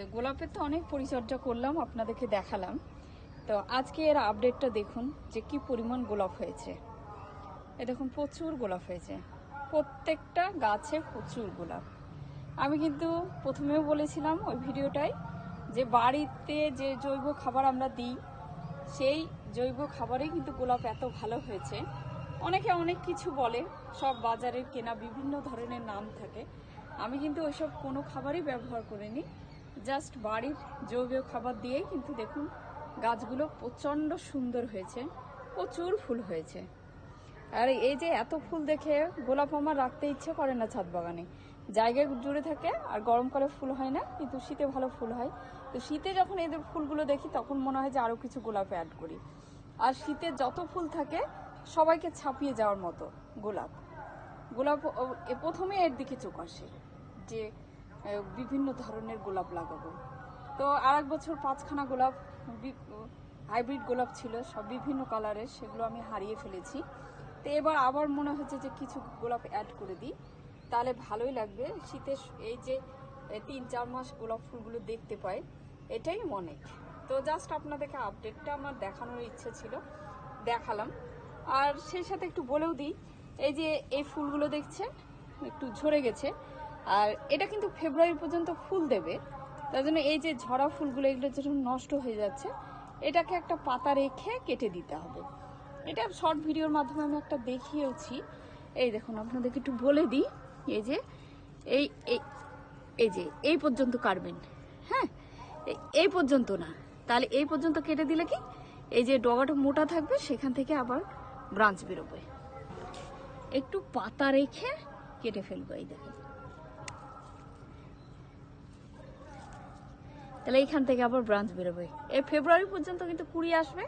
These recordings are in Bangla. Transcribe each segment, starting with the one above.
তো গোলাপের তো অনেক পরিচর্যা করলাম, আপনাদেরকে দেখালাম। তো আজকে এর আপডেটটা দেখুন যে কি পরিমাণ গোলাপ হয়েছে। এ দেখুন, প্রচুর গোলাপ হয়েছে। প্রত্যেকটা গাছে প্রচুর গোলাপ। আমি কিন্তু প্রথমেও বলেছিলাম ওই ভিডিওটায় যে বাড়িতে যে জৈব খাবার আমরা দিই, সেই জৈব খাবারেই কিন্তু গোলাপ এত ভালো হয়েছে। অনেকে অনেক কিছু বলে, সব বাজারের কেনা বিভিন্ন ধরনের নাম থাকে। আমি কিন্তু ওইসব কোনো খাবারই ব্যবহার করিনি। জাস্ট বাড়ির জৈবীয় খাবার দিয়েই কিন্তু দেখুন গাছগুলো প্রচণ্ড সুন্দর হয়েছে, প্রচুর ফুল হয়েছে। আর এই যে এত ফুল দেখে গোলাপ আমার রাখতে ইচ্ছে করে না ছাদ বাগানে। জায়গায় জুড়ে থাকে আর গরমকালে ফুল হয় না, কিন্তু শীতে ভালো ফুল হয়। তো শীতে যখন এদের ফুলগুলো দেখি, তখন মনে হয় যে আরও কিছু গোলাপ অ্যাড করি। আর শীতে যত ফুল থাকে, সবাইকে ছাপিয়ে যাওয়ার মতো গোলাপ। গোলাপ প্রথমে এর দিকে চোখ আসে যে বিভিন্ন ধরনের গোলাপ লাগাবো। তো আর এক বছর পাঁচখানা গোলাপ হাইব্রিড গোলাপ ছিল, সব বিভিন্ন কালারের, সেগুলো আমি হারিয়ে ফেলেছি। তো এবার আবার মনে হচ্ছে যে কিছু গোলাপ অ্যাড করে দিই। তাহলে ভালোই লাগবে। শীতের এই যে তিন চার মাস গোলাপ ফুলগুলো দেখতে পাই, এটাই অনেক তো জাস্ট আপনাদেরকে আপডেটটা আমার দেখানোর ইচ্ছে ছিল, দেখালাম। আর সেই সাথে একটু বলেও দিই, এই যে, এই ফুলগুলো দেখছেন? একটু ঝরে গেছে। আর এটা কিন্তু ফেব্রুয়ারি পর্যন্ত ফুল দেবে। তার জন্য এই যে ঝরা ফুলগুলো, এগুলো যখন নষ্ট হয়ে যাচ্ছে, এটাকে একটা পাতা রেখে কেটে দিতে হবে। এটা শর্ট ভিডিওর মাধ্যমে আমি একটা দেখিয়েছি। এই দেখুন, আপনাদেরকে একটু বলে দিই, এই যে, এই এই যে, এই পর্যন্ত কাটবেন। হ্যাঁ এই পর্যন্ত না। তাহলে এই পর্যন্ত কেটে দিলে কি? এই যে ডগাটা মোটা থাকবে, সেখান থেকে আবার ব্রাঞ্চ বেরোবে। একটু পাতা রেখে কেটে ফেলব, এই দেখুন। তাহলে এইখান থেকে আবার ব্রাঞ্চ বেরোবে। এই ফেব্রুয়ারি পর্যন্ত কিন্তু কুড়ি আসবে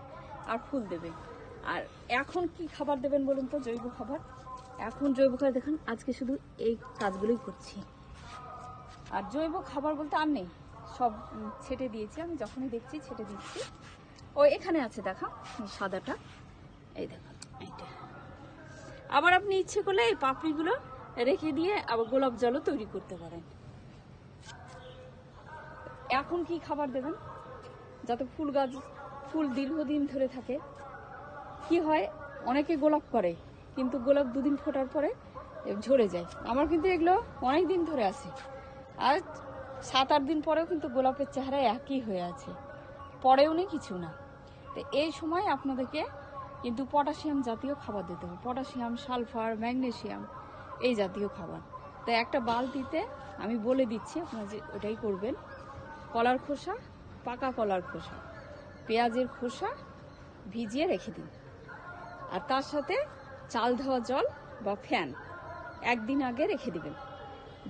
আর ফুল দেবে। আর এখন কি খাবার দেবেন বলুন তো, জৈব খাবার? এখন জৈব খাবার দেখুন, আজকে শুধু এই কাজগুলোই করছি। আর জৈব খাবার বলতে আর নেই, সব ছেটে দিয়েছি আমি, যখনই দেখছি ছেটে দিচ্ছি। ও, এখানে আছে দেখা সাদাটা। এই দেখুন, এইটা। আবার আপনি ইচ্ছে করলে এই পাপড়িগুলো রেখে দিয়ে আবার গোলাপ জলও তৈরি করতে পারেন। এখন কি খাবার দেবেন? যাতে ফুল গাছ, ফুল দীর্ঘদিন ধরে থাকে। কি হয়, অনেকে গোলাপ করে, কিন্তু গোলাপ দুদিন ফোটার পরে ঝরে যায়। আমার কিন্তু এগুলো অনেক দিন ধরে আছে। আর সাত, আট দিন পরেও কিন্তু গোলাপের চেহারা একই হয়ে আছে। পরেও নেই, কিছু না। তো এই সময় আপনাদেরকে কিন্তু পটাশিয়াম জাতীয় খাবার দিতে হবে। পটাশিয়াম, সালফার ম্যাগনেসিয়াম এই জাতীয় খাবার। তো একটা বালতিতে আমি বলে দিচ্ছি, আপনারা যে ওটাই করবেন। কলার খোসা, পাকা কলার খোসা, পেঁয়াজের খোসা ভিজিয়ে রেখে দিন। আর তার সাথে চাল ধোয়া জল বা ফ্যান একদিন আগে রেখে দিবেন।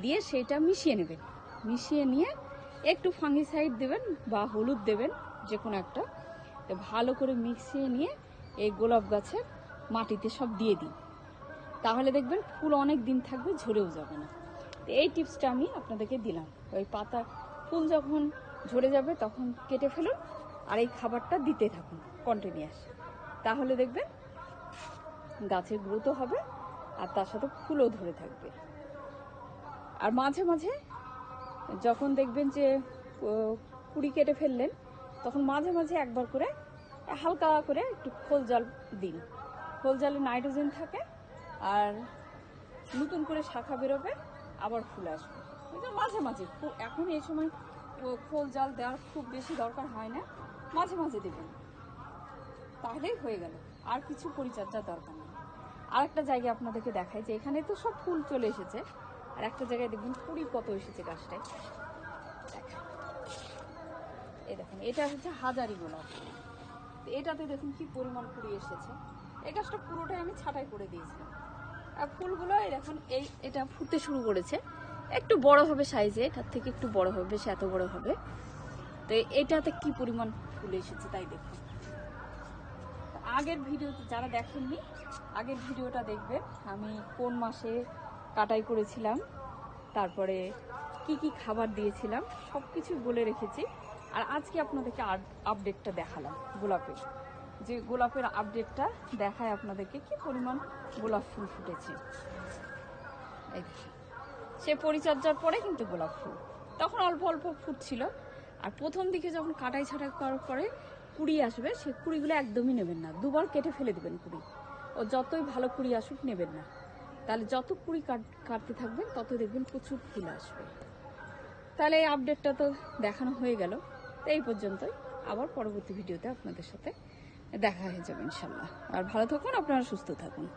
দিয়ে সেটা মিশিয়ে নেবেন। মিশিয়ে নিয়ে একটু ফাঙ্গিসাইড দেবেন বা হলুদ দেবেন যে কোনো একটা ভালো করে মিশিয়ে নিয়ে এই গোলাপ গাছের মাটিতে সব দিয়ে দিন। তাহলে দেখবেন ফুল অনেক দিন থাকবে ঝরেও যাবে না। তো এই টিপসটা আমি আপনাদেরকে দিলাম। ওই পাতা ফুল যখন ঝরে যাবে, তখন কেটে ফেলুন আর এই খাবারটা দিতে থাকুন কন্টিনিউয়াস তাহলে দেখবেন গাছের গ্রোথও হবে আর তার সাথে ফুলও ধরে থাকবে। আর মাঝে মাঝে যখন দেখবেন যে কুড়ি কেটে ফেললেন, তখন মাঝে মাঝে একবার করে হালকা করে একটু খোল জল দিন। খোল জলে নাইট্রোজেন থাকে আর নতুন করে শাখা বেরোবে, আবার ফুল আসবে। মাঝে মাঝে এখন এই সময় খোল জাল দেওয়ার খুব বেশি দরকার হয় না। মাঝে মাঝে দেবেন। তাহলেই হয়ে গেল। আর কিছু পরিচর্যার দরকার নেই। আর একটা জায়গায় আপনাদেরকে দেখায় যে এখানে তো সব ফুল চলে এসেছে। আর একটা জায়গায় দেখবেন কুড়ি কত এসেছে গাছটায়। এই দেখুন, এটা হচ্ছে হাজারি গোলাপ। এটাতে দেখুন কি পরিমাণ কুড়ি এসেছে। এই গাছটা পুরোটাই আমি ছাঁটাই করে দিয়েছিলাম। আর ফুলগুলো দেখুন, এই এটা ফুটতে শুরু করেছে। একটু বড় হবে সাইজে এটার থেকে একটু বড় হবে বেশ এত বড় হবে। তো এটাতে কি পরিমাণ ফুল এসেছে তাই দেখুন। আগের ভিডিওতে যারা দেখেননি, আগের ভিডিওটা দেখবেন, আমি কোন মাসে কাটাই করেছিলাম, তারপরে কি কি খাবার দিয়েছিলাম সব কিছু বলে রেখেছি। আর আজকে আপনাদেরকে আপডেটটা দেখালাম, গোলাপের। যে গোলাপের আপডেটটা দেখায় আপনাদেরকে কি পরিমাণ গোলাপ ফুল ফুটেছে। এই। সে পরিচর্যার পরে কিন্তু গোলাপ ফুল। তখন অল্প অল্প ফুটছিল। আর প্রথম দিকে যখন কাটাই ছাটাই করার পরে কুড়ি আসবে, সে কুড়িগুলো একদমই নেবেন না। দুবার কেটে ফেলে দেবেন কুড়ি। ও যতই ভালো কুড়ি আসুক, নেবেন না। তাহলে যত কুড়ি কাট- কাটতে থাকবেন তত দেখবেন প্রচুর ফুল আসবে। তাহলে এই আপডেটটা তো দেখানো হয়ে গেল। এই পর্যন্তই। আবার পরবর্তী ভিডিওতে আপনাদের সাথে দেখা হয়ে যাবে ইনশাল্লাহ। আর ভালো থাকুন, আপনারা সুস্থ থাকুন।